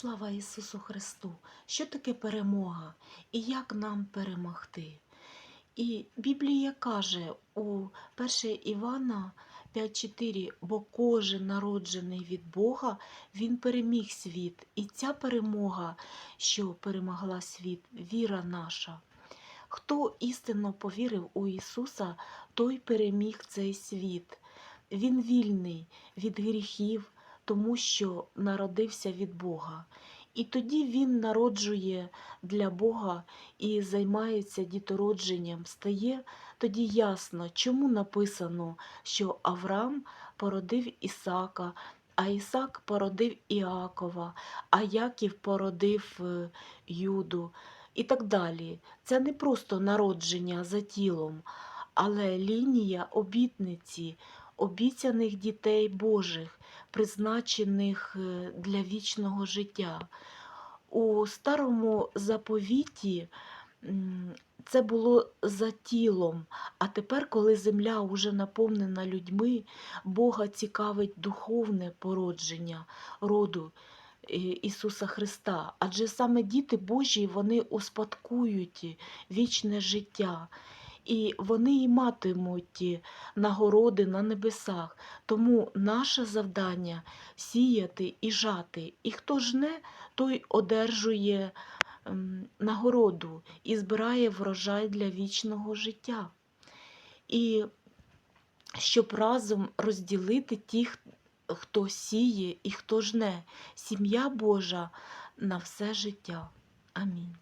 Слава Ісусу Христу! Що таке перемога і як нам перемогти? І Біблія каже у 1 Івана 5.4, бо кожен народжений від Бога, він переміг світ. І ця перемога, що перемогла світ, віра наша. Хто істинно повірив у Ісуса, той переміг цей світ. Він вільний від гріхів, тому що народився від Бога. І тоді він народжує для Бога і займається дітородженням. Стає тоді ясно, чому написано, що Авраам породив Ісака, а Ісак породив Іакова, а Яків породив е, Юду і так далі. Це не просто народження за тілом, але лінія обітниці, обіцяних дітей Божих, призначених е, для вічного життя. У старому заповіті це було за тілом, а тепер, коли земля вже наповнена людьми, Бога цікавить духовне породження роду е, Ісуса Христа. Адже саме діти Божі вони успадкують вічне життя. І вони і матимуть нагороди на небесах. Тому наше завдання сіяти і жати. І хто жне, той одержує ем, нагороду і збирає врожай для вічного життя. І щоб разом розділити тих, хто сіє і хто жне, сім'я Божа на все життя. Амінь.